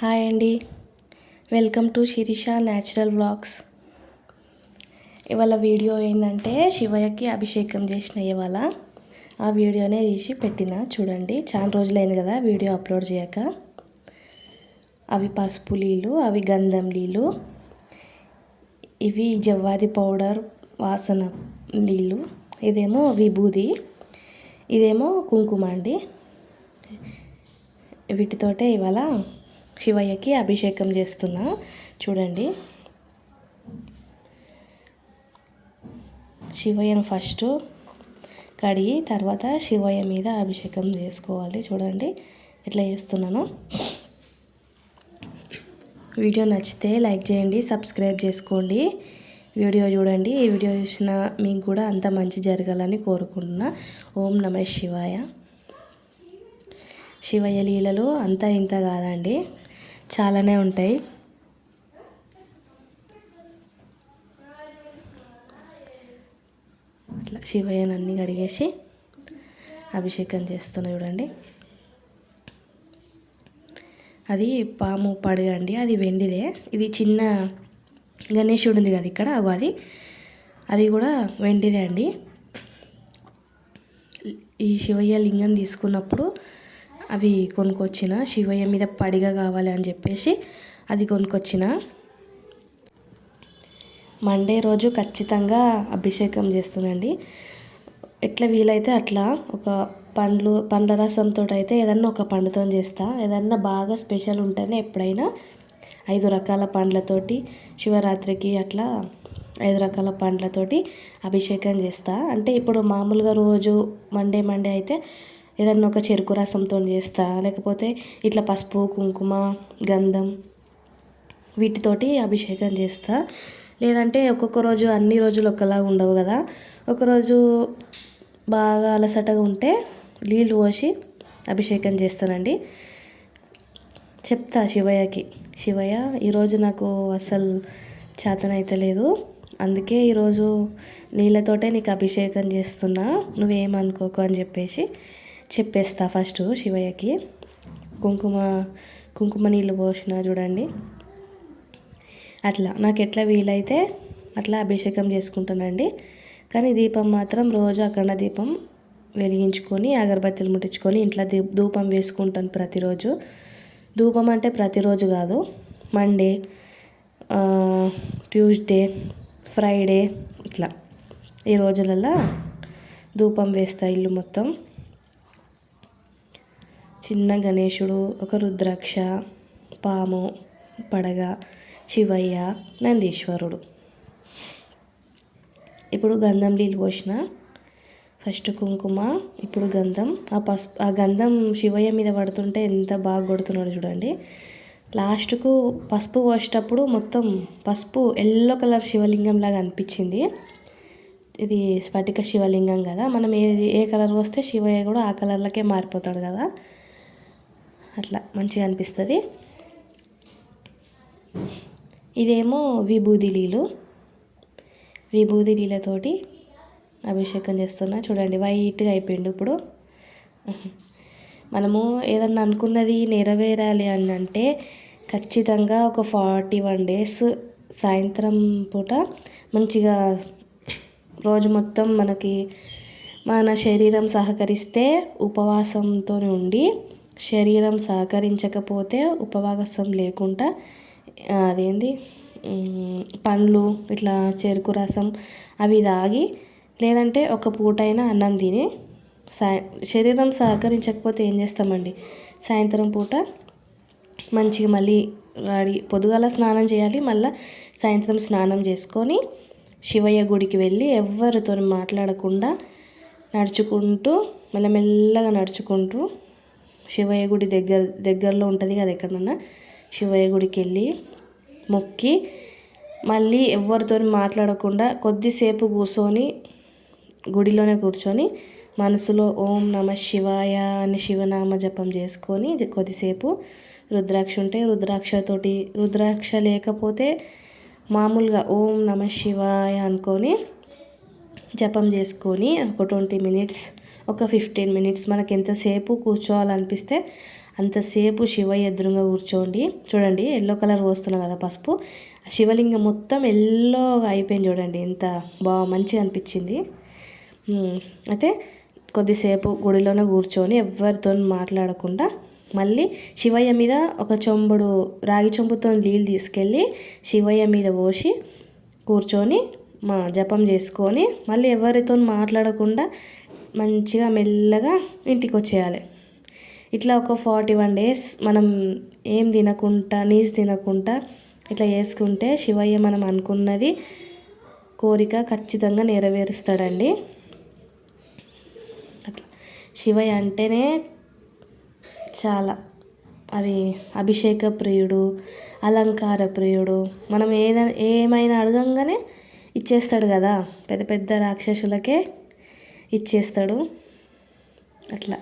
Hi అండి. Welcome to Sirisha natural blogs. ఇవాళ video ఏంటంటే శివయ్యకి అభిషేకం చేసిన ఇవాళ. ఆ వీడియోనే తీసి పెట్టిన చూడండి. చాలా రోజులైంది కదా వీడియో అప్లోడ్ చేయక. అవి పసుపు నీళ్ళు అవి గంధం నీళ్ళు ఇవి జవ్వాది పౌడర్ వాసన నీళ్ళు ఇదేమో విభూది ఇదేమో కుంకుమ అండి. వీటితోటే ఇవాళ శివయ్యకి అభిషేకం చేస్తున్నా. చూడండి. శివయ్యను ఫస్ట్ కడిగి తర్వాత శివయ్య మీద అభిషేకం చేసుకోవాలి. చూడండి. ఎట్లా చేస్తున్నాను. వీడియో నచ్చితే లైక్ చేయండి సబ్స్క్రైబ్ చేసుకోండి. వీడియో చూడండి. ఈ వీడియో చూసిన మీకు కూడా అంత మంచి జరగాలని కోరుకుంటున్నా. ఓం నమ శివాయ. శివయ్య లీలలు అంతా ఇంత కాదండి. చాలానే ఉంటాయి. అట్లా శివయ్యను అన్నీ కడిగేసి అభిషేకం చేస్తున్నా చూడండి. అది పాము పడగండి అది వెండిదే. ఇది చిన్న గణేశుడు ఉంది కదా ఇక్కడ అగో అది. అది కూడా వెండిదే అండి. ఈ శివయ్య లింగం తీసుకున్నప్పుడు అవి కొనుక్కొచ్చిన శివయ్య మీద పడిగ కావాలి అని చెప్పేసి అది కొనుక్కొచ్చిన. మండే రోజు ఖచ్చితంగా అభిషేకం చేస్తానండి ఎట్లా వీలైతే అట్లా ఒక పండ్లు పండ్ల రసంతో అయితే ఏదన్నా ఒక పండుతో చేస్తా. ఏదన్నా బాగా స్పెషల్ ఉంటేనే ఎప్పుడైనా ఐదు రకాల పండ్లతోటి శివరాత్రికి అట్లా ఐదు రకాల పండ్లతోటి అభిషేకం చేస్తా. అంటే ఇప్పుడు మామూలుగా రోజు మండే మండే అయితే ఏదన్నా ఒక చెరుకు రసంతో చేస్తా లేకపోతే ఇట్లా పసుపు కుంకుమ గంధం వీటితోటి అభిషేకం చేస్తా. లేదంటే ఒక్కొక్క రోజు అన్ని రోజులు ఒకలా ఉండవు కదా. ఒకరోజు బాగా అలసటగా ఉంటే నీళ్ళు పోసి అభిషేకం చేస్తానండి. చెప్తా శివయ్యకి. శివయ్య ఈరోజు నాకు అసలు చేతనైతే లేదు. అందుకే ఈరోజు నీళ్ళతోటే నీకు అభిషేకం చేస్తున్నా. నువ్వేమనుకోకు అని చెప్పేసి చెప్పేస్తా ఫస్ట్ శివయ్యకి. కుంకుమ కుంకుమ నీళ్ళు పోసిన చూడండి. అట్లా. నాకు ఎట్లా వీలైతే అట్లా అభిషేకం చేసుకుంటానండి. కానీ దీపం మాత్రం రోజు అఖండ దీపం వెలిగించుకొని అగరబత్తీలు ముట్టించుకొని ఇంట్లో దీ ధూపం వేసుకుంటాను ప్రతిరోజు. ధూపం అంటే ప్రతిరోజు కాదు. మండే ట్యూస్డే ఫ్రైడే ఇట్లా. ఈ రోజులలో ధూపం వేస్తా ఇల్లు మొత్తం. చిన్న గణేశుడు ఒక రుద్రాక్ష పాము పడగ శివయ్య నందీశ్వరుడు. ఇప్పుడు గంధం నీళ్ళు పోసిన ఫస్ట్ కుంకుమ ఇప్పుడు గంధం. ఆ పసుపు ఆ గంధం శివయ్య మీద పడుతుంటే ఎంత బాగా కొడుతున్నాడు చూడండి. లాస్ట్కు పసుపు పోసేటప్పుడు మొత్తం పసుపు ఎల్లో కలర్ శివలింగం లాగా అనిపించింది. ఇది స్ఫటిక శివలింగం కదా మనం ఏది ఏ కలర్ వస్తే శివయ్య కూడా ఆ కలర్లకే మారిపోతాడు కదా. అట్లా మంచిగా అనిపిస్తుంది. ఇదేమో విభూది నీళ్ళు విభూది నీళ్ళతోటి అభిషేకం చేస్తున్నా. చూడండి వైట్గా అయిపోయిండు ఇప్పుడు. మనము ఏదన్నా అనుకున్నది నెరవేరాలి అని అంటే ఖచ్చితంగా ఒక ఫార్టీ వన్ డేస్ సాయంత్రం పూట మంచిగా రోజు మొత్తం మనకి మన శరీరం సహకరిస్తే ఉపవాసంతో ఉండి శరీరం సహకరించకపోతే ఉపవాసం లేకుండా అదేంది? పండ్లు ఇట్లా చెరుకు రసం అవి తాగి లేదంటే ఒక పూటైనా అన్నం తిని సాయ శరీరం సహకరించకపోతే ఏం చేస్తామండి? సాయంత్రం పూట మంచిగా మళ్ళీ రెడీ పొద్దుగాల స్నానం చేయాలి మళ్ళీ సాయంత్రం స్నానం చేసుకొని శివయ్య గుడికి వెళ్ళి ఎవరితో మాట్లాడకుండా నడుచుకుంటూ మెల్లమెల్లగా నడుచుకుంటూ శివయ్య గుడి దగ్గర దగ్గరలో ఉంటుంది కదా ఎక్కడన్నా శివయ్య గుడికి వెళ్ళి మొక్కి మళ్ళీ ఎవరితో మాట్లాడకుండా కొద్దిసేపు కూర్చొని గుడిలోనే కూర్చొని మనసులో ఓం నమ శివాయ అని శివనామ జపం చేసుకొని కొద్దిసేపు రుద్రాక్ష ఉంటే రుద్రాక్షతోటి రుద్రాక్ష లేకపోతే మామూలుగా ఓం నమ శివాయ అనుకొని జపం చేసుకొని ఒక ట్వంటీ మినిట్స్ ఒక ఫిఫ్టీన్ మినిట్స్ మనకి ఎంతసేపు కూర్చోవాలనిపిస్తే అంతసేపు శివయ్య ఎదురుగా కూర్చోండి. చూడండి ఎల్లో కలర్ పోస్తున్నా కదా పసుపు. శివలింగం మొత్తం ఎల్లోగా అయిపోయింది చూడండి. ఎంత బాగా మంచిగా అనిపించింది. అయితే కొద్దిసేపు గుడిలోనే కూర్చొని ఎవరితో మాట్లాడకుండా మళ్ళీ శివయ్య మీద ఒక చెంబుడు రాగి చెంబుతో నీళ్ళు తీసుకెళ్ళి శివయ్య మీద పోసి కూర్చొని మా జపం చేసుకొని మళ్ళీ ఎవరితో మాట్లాడకుండా మంచిగా మెల్లగా ఇంటికి వచ్చేయాలి ఇట్లా ఒక ఫార్టీ వన్ డేస్ మనం ఏం తినకుండా నీస్ తినకుండా ఇట్లా చేసుకుంటే శివయ్య మనం అనుకున్నది కోరిక ఖచ్చితంగా నెరవేరుస్తాడండి. అట్లా. శివయ్య అంటేనే చాలా. అది అభిషేక ప్రియుడు అలంకార ప్రియుడు. మనం ఏదైనా ఏమైనా అడగంగానే ఇచ్చేస్తాడు కదా. పెద్ద పెద్ద రాక్షసులకే ఇచ్చేస్తాడు. అట్లా.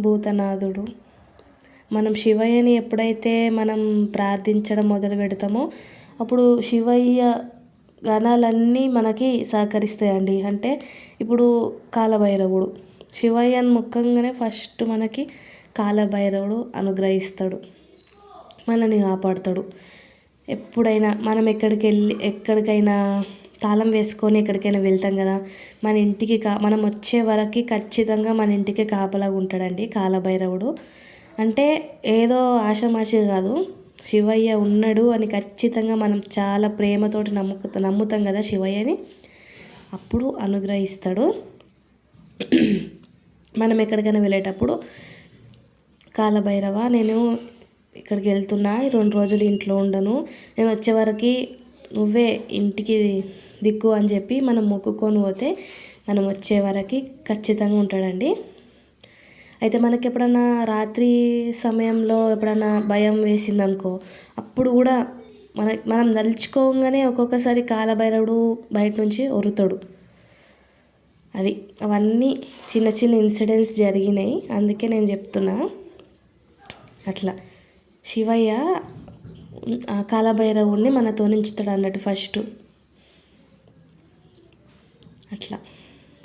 భూతనాథుడు. మనం శివయ్యని ఎప్పుడైతే మనం ప్రార్థించడం మొదలు పెడతామో అప్పుడు శివయ్య గణాలన్నీ మనకి సహకరిస్తాయండి. అంటే ఇప్పుడు కాలభైరవుడు. శివయ్యని ముఖంగానే ఫస్ట్ మనకి కాలభైరవుడు అనుగ్రహిస్తాడు. మనని కాపాడుతాడు. ఎప్పుడైనా మనం ఎక్కడికి వెళ్ళి ఎక్కడికైనా తాళం వేసుకొని ఎక్కడికైనా వెళ్తాం కదా మన ఇంటికి కా మనం వచ్చే వరకు ఖచ్చితంగా మన ఇంటికి కాపలాగా ఉంటాడండి కాలభైరవుడు. అంటే ఏదో ఆషామాషి కాదు శివయ్య ఉన్నాడు అని ఖచ్చితంగా మనం చాలా ప్రేమతోటి నమ్ము నమ్ముతాం కదా శివయ్యని. అప్పుడు అనుగ్రహిస్తాడు. మనం ఎక్కడికైనా వెళ్ళేటప్పుడు కాలభైరవ నేను ఇక్కడికి వెళ్తున్నా ఈ రెండు రోజులు ఇంట్లో ఉండను. నేను వచ్చే వరకు నువ్వే ఇంటికి దిక్కు అని చెప్పి మనం మొక్కుకొని పోతే మనం వచ్చే వరకు ఖచ్చితంగా ఉంటాడండి. అయితే మనకి ఎప్పుడన్నా రాత్రి సమయంలో ఎప్పుడన్నా భయం వేసిందనుకో అప్పుడు కూడా మన మనం నలుచుకోగానే ఒక్కొక్కసారి కాలభైరవుడు బయట నుంచి ఒరుతాడు అది అవన్నీ చిన్న చిన్న ఇన్సిడెంట్స్ జరిగినాయి. అందుకే నేను చెప్తున్నా. అట్లా. శివయ్య ఆ మనతో ఉంచుతాడు అన్నట్టు ఫస్ట్ అట్లా.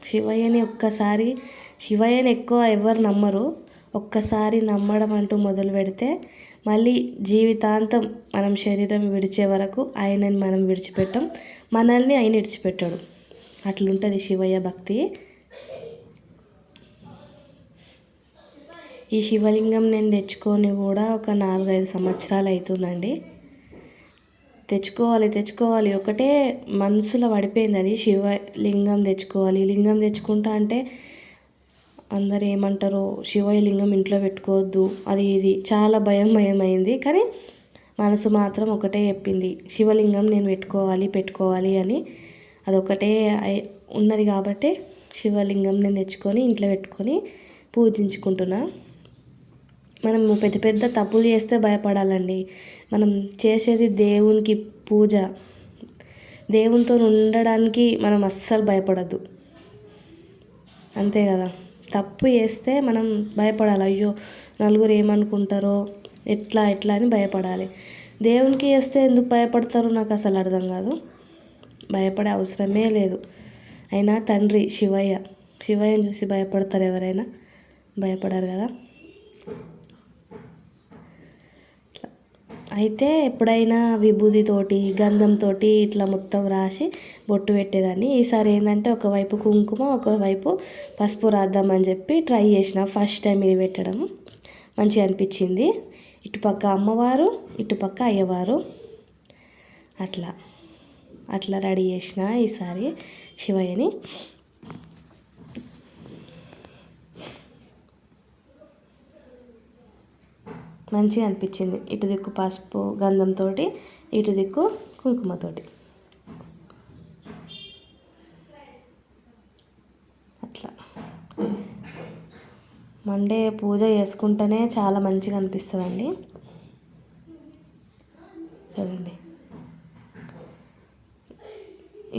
శివయ్యని ఒక్కసారి శివయ్యని ఎక్కువ ఎవరు నమ్మరు. ఒక్కసారి నమ్మడం అంటూ మొదలు పెడితే మళ్ళీ జీవితాంతం మనం శరీరం విడిచే వరకు ఆయనని మనం విడిచిపెట్టాం. మనల్ని ఆయన విడిచిపెట్టాడు. అట్లుంటుంది శివయ్య భక్తి. ఈ శివలింగం నేను తెచ్చుకొని కూడా ఒక నాలుగైదు సంవత్సరాలు అవుతుందండి. తెచ్చుకోవాలి తెచ్చుకోవాలి. ఒకటే మనసులో పడిపోయింది అది. శివలింగం తెచ్చుకోవాలి. లింగం తెచ్చుకుంటా అంటే అందరు ఏమంటారో? శివయ్య లింగం ఇంట్లో పెట్టుకోవద్దు. అది ఇది. చాలా భయం భయం అయింది కానీ మనసు మాత్రం ఒకటే చెప్పింది. శివలింగం నేను పెట్టుకోవాలి పెట్టుకోవాలి అని. అదొకటే ఉన్నది కాబట్టి శివలింగం నేను తెచ్చుకొని ఇంట్లో పెట్టుకొని పూజించుకుంటున్నా. మనం పెద్ద పెద్ద తప్పులు చేస్తే భయపడాలండి. మనం చేసేది దేవునికి పూజ. దేవునితో ఉండడానికి మనం అస్సలు భయపడద్దు. అంతే కదా. తప్పు చేస్తే మనం భయపడాలి. అయ్యో నలుగురు ఏమనుకుంటారో ఎట్లా ఎట్లా అని భయపడాలి. దేవునికి చేస్తే ఎందుకు భయపడతారో నాకు అసలు అర్థం కాదు. భయపడే అవసరమే లేదు. అయినా తండ్రి శివయ్య శివయ్యని చూసి భయపడతారు ఎవరైనా? భయపడారు కదా. అయితే ఎప్పుడైనా విభూతితోటి గంధంతో ఇట్లా మొత్తం రాసి బొట్టు పెట్టేదాన్ని. ఈసారి ఏంటంటే ఒకవైపు కుంకుమ ఒకవైపు పసుపు రాద్దామని చెప్పి ట్రై చేసిన. ఫస్ట్ టైం ఇది పెట్టడం. మంచిగా అనిపించింది. ఇటుపక్క అమ్మవారు ఇటుపక్క అయ్యవారు. అట్లా. అట్లా రెడీ చేసిన ఈసారి శివయ్యని. మంచిగా అనిపించింది. ఇటు దిక్కు పసుపు గంధంతో ఇటు దిక్కు కుంకుమతోటి. అట్లా. మండే పూజ చేసుకుంటేనే చాలా మంచిగా అనిపిస్తుందండి. చూడండి.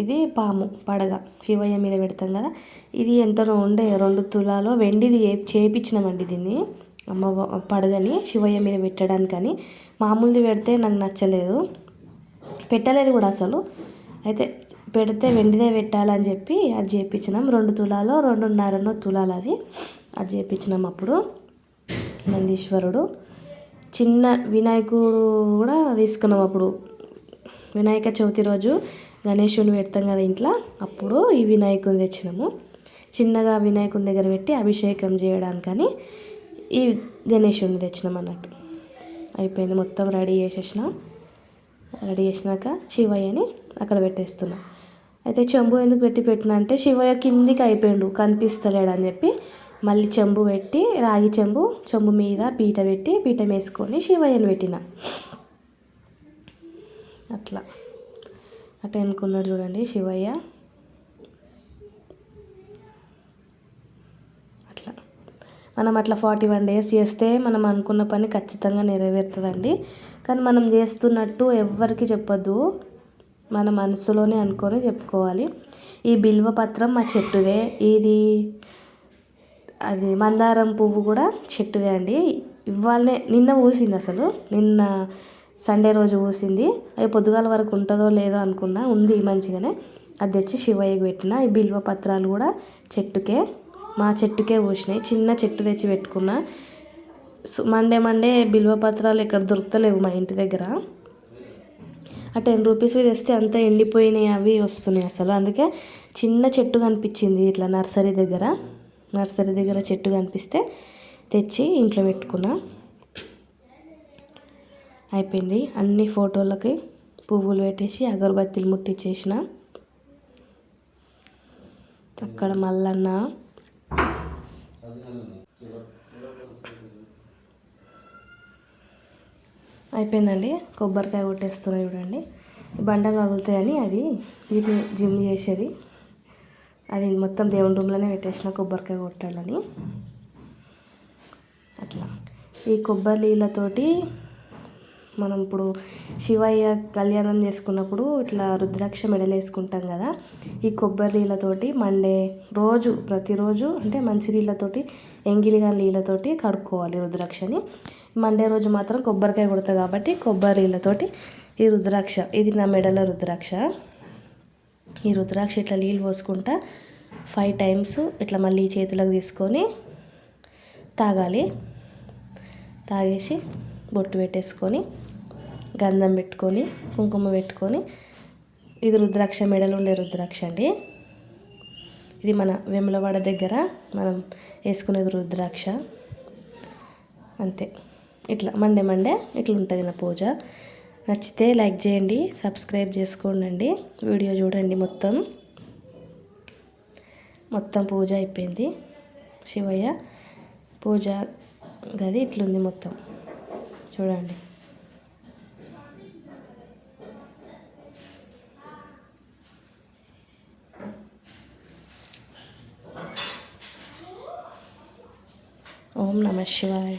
ఇది పాము పడగ. శివయ్య మీద పెడతాం కదా. ఇది ఎంతనో ఉండే రెండు తులాలో వెండిది చేపించినామండి దీన్ని. అమ్మ పడగని శివయ్య మీద పెట్టడానికి అని. మామూలుది పెడితే నాకు నచ్చలేదు. పెట్టలేదు కూడా అసలు. అయితే పెడితే వెండిదే పెట్టాలని చెప్పి అది చేయించినాం రెండు తులాలో రెండున్నరనో తులాలు అది. అది చేయించినాం అప్పుడు. నందీశ్వరుడు. చిన్న వినాయకుడు కూడా తీసుకున్నాం అప్పుడు. వినాయక చవితి రోజు గణేషుని పెడతాం కదా ఇంట్లో. అప్పుడు ఈ వినాయకుని తెచ్చినాము. చిన్నగా వినాయకుని దగ్గర పెట్టి అభిషేకం చేయడానికని. ఈ గణేషుని తెచ్చినాం అన్నట్టు. అయిపోయింది. మొత్తం రెడీ చేసేసిన. రెడీ చేసినాక శివయ్యని అక్కడ పెట్టేస్తున్నా. అయితే చెంబు ఎందుకు పెట్టి పెట్టిన అంటే శివయ్య కిందికి అయిపోయిండు కనిపిస్తలేడు అని చెప్పి మళ్ళీ చెంబు పెట్టి రాగి చెంబు చెంబు మీద పీట పెట్టి పీట వేసుకొని శివయ్యని పెట్టిన. అట్లా. అట్లా అనుకున్నాడు చూడండి శివయ్య అట్లా మనం అట్లా ఫార్టీ వన్ డేస్ చేస్తే మనం అనుకున్న పని ఖచ్చితంగా నెరవేరుతుందండి. కానీ మనం చేస్తున్నట్టు ఎవ్వరికి చెప్పొద్దు. మన మనసులోనే అనుకొని చెప్పుకోవాలి. ఈ బిల్వ పత్రం మా చెట్టుదే. ఇది అది మందారం పువ్వు కూడా చెట్టుదే అండి. ఇవాళనే నిన్న పూసింది అసలు. నిన్న సండే రోజు పూసింది. అవి పొద్దుగాల వరకు ఉంటుందో లేదో అనుకున్నా. ఉంది మంచిగానే. అది తెచ్చి శివయ్యకి పెట్టిన. ఈ బిల్వ పత్రాలు కూడా చెట్టుకే. మా చెట్టుకే పోసినాయి. చిన్న చెట్టు తెచ్చి పెట్టుకున్నా. మండే మండే బిల్వ పత్రాలు ఇక్కడ దొరుకుతలేవు మా ఇంటి దగ్గర. ఆ టెన్ రూపీస్వి తెస్తే అంతా ఎండిపోయినాయి అవి వస్తున్నాయి అసలు. అందుకే చిన్న చెట్టు కనిపించింది ఇట్లా నర్సరీ దగ్గర. నర్సరీ దగ్గర చెట్టు కనిపిస్తే తెచ్చి ఇంట్లో పెట్టుకున్నా. అయిపోయింది. అన్ని ఫోటోలకి పువ్వులు పెట్టేసి అగరబత్తీలు ముట్టించేసిన అక్కడ మల్లన్న అయిపోయిందండి. కొబ్బరికాయ కొట్టేస్తున్నా చూడండి. బండలు పగులుతాయని అది జిమ్ జిమ్ చేసేది. అది మొత్తం దేవుని రూమ్లోనే పెట్టేసిన కొబ్బరికాయ కొట్టాలని. అట్లా. ఈ కొబ్బరి నీళ్ళతోటి మనం ఇప్పుడు శివయ్య కళ్యాణం చేసుకున్నప్పుడు ఇట్లా రుద్రాక్ష మెడలు వేసుకుంటాం కదా. ఈ కొబ్బరి నీళ్ళతోటి మండే రోజు ప్రతిరోజు అంటే మంచి నీళ్ళతోటి ఎంగిలిగా నీళ్ళతోటి కడుక్కోవాలి రుద్రాక్షని. మండే రోజు మాత్రం కొబ్బరికాయ కొడతా కాబట్టి కొబ్బరి నీళ్ళతోటి ఈ రుద్రాక్ష. ఇది నా మెడల రుద్రాక్ష. ఈ రుద్రాక్ష ఇట్లా నీళ్ళు పోసుకుంటా ఫైవ్ టైమ్స్ ఇట్లా మళ్ళీ చేతులకు తీసుకొని తాగాలి. తాగేసి బొట్టు పెట్టేసుకొని గంధం పెట్టుకొని కుంకుమ పెట్టుకొని ఇది రుద్రాక్ష మెడలు ఉండే రుద్రాక్ష అండి. ఇది మన వెములవాడ దగ్గర మనం వేసుకునేది రుద్రాక్ష. అంతే. ఇట్లా మండే మండే ఇట్లా ఉంటుంది నా పూజ. నచ్చితే లైక్ చేయండి సబ్స్క్రైబ్ చేసుకోండి వీడియో చూడండి మొత్తం. మొత్తం పూజ అయిపోయింది. శివయ్య పూజ గది ఇట్లుంది మొత్తం. చూడండి. ఓం నమ శివాయ.